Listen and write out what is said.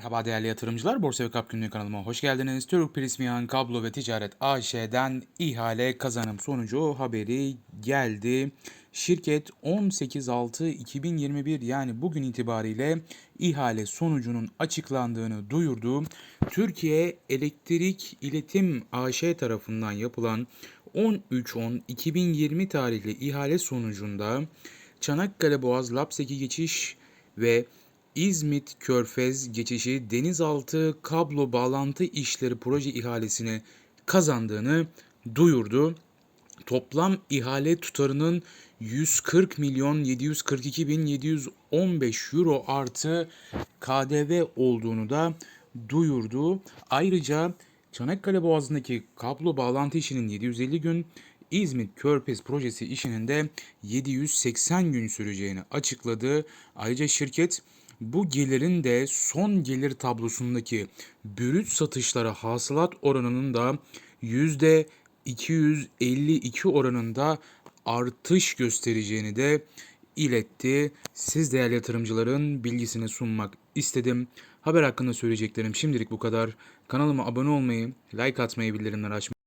Merhaba değerli yatırımcılar. Borsa ve Kap Günlüğü kanalıma hoş geldiniz. Türk Prismian Kablo ve Ticaret AŞ'den ihale kazanım sonucu haberi geldi. Şirket 18.6.2021 yani bugün itibariyle ihale sonucunun açıklandığını duyurdu. Türkiye Elektrik İletim AŞ tarafından yapılan 13.10.2020 tarihli ihale sonucunda Çanakkale Boğaz Lapseki geçiş ve İzmit Körfez geçişi denizaltı kablo bağlantı işleri proje ihalesini kazandığını duyurdu. Toplam ihale tutarının 140 milyon 742 bin 715 euro artı KDV olduğunu da duyurdu. Ayrıca Çanakkale Boğazı'ndaki kablo bağlantı işinin 750 gün, İzmit Körfez projesi işinin de 780 gün süreceğini açıkladı. Ayrıca şirket bu gelirin de son gelir tablosundaki brüt satışlara hasılat oranının da %252 oranında artış göstereceğini de iletti. Siz değerli yatırımcıların bilgisini sunmak istedim. Haber hakkında söyleyeceklerim şimdilik bu kadar. Kanalıma abone olmayı, like atmayı, bildirimleri açmayı